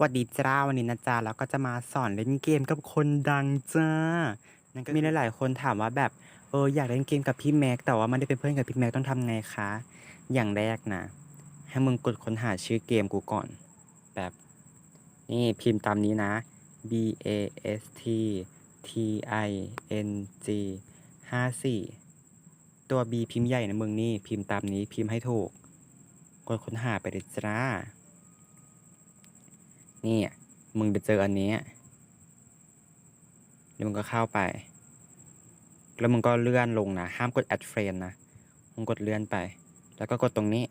หวัดดีจ้าวันนี้นะจ๊ะแล้วก็จะมาสอนเล่นเกมกับคนดังจ้านั่นก็มีหลายๆคนถามว่าแบบเอออยากเล่นเกมกับพี่แม็กแต่ว่าไม่ได้เป็นเพื่อนกับพี่แม็กต้องทำไงคะ อย่างแรกนะ ให้มึงกดค้นหาชื่อเกมกูก่อน แบบนี่พิมพ์ตามนี้นะ B A S T T I N G ห้าสี่ตัว B พิมพ์ใหญ่นะมึงนี่พิมพ์ตามนี้พิมพ์ให้ถูก กดค้นหาไปเลยจ้า นี่มึงไปเจออันนี้แล้วมึงก็เข้าไป แล้วมึงก็เลื่อนลงนะ ห้ามกด add friend นะ มึงกดเลื่อนไป แล้วก็กดตรงนี้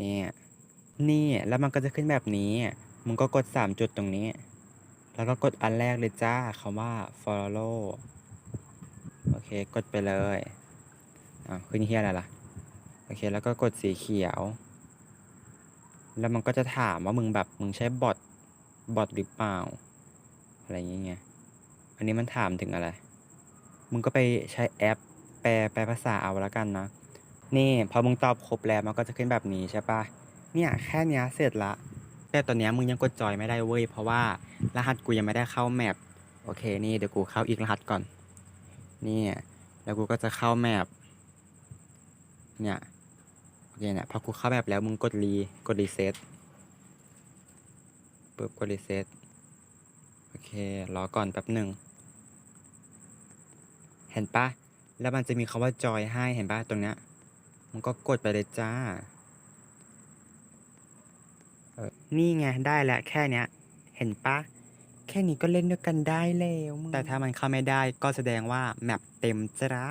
นี่ นี่ แล้วมันก็จะขึ้นแบบนี้ มึงก็กด 3 จุดตรงนี้ แล้วก็กดอันแรกเลยจ้าคำว่า follow โอเค กดไปเลยอ่าขึ้นเฮียอะไรล่ะ โอเค แล้วก็กดสีเขียว แล้วมันก็จะถามว่ามึงแบบมึงใช้บอทบอทหรือเปล่า อะไรอย่างเงี้ยอันนี้มันถามถึงอะไร มึงก็ไปใช้แอป แปลแปลภาษาเอาแล้วกันนะ นี่พอมึงตอบครบแล้วมันก็จะขึ้นแบบนี้ใช่ปะเนี่ยแค่นี้เสร็จละ แต่ตอนนี้มึงยังกดจอยไม่ได้เว้ย เพราะว่ารหัสกูยังไม่ได้เข้าแมป โอเค นี่เดี๋ยวกูเข้าอีกรหัสก่อน นี่ แล้วกูก็จะเข้าแมป เนี่ย เคเนี่ยพอกูเข้าแบบแล้วมึงกดรีกดรีเซ็ตปุ๊บกดรีเซ็ตโอเครอก่อนแป๊บหนึ่งเห็นปะแล้วมันจะมีคาว่าจอยให้เห็นปะตรงเนี้ยมึงก็กดไปเลยจ้าเออนี่ไงได้แล้วแค่เนี้ย เห็นปะแค่นี้ก็เล่นด้วยกันได้แล้วมึงแต่ถ้ามันเข้าไม่ได้ก็แสดงว่าแมปเต็มจ้า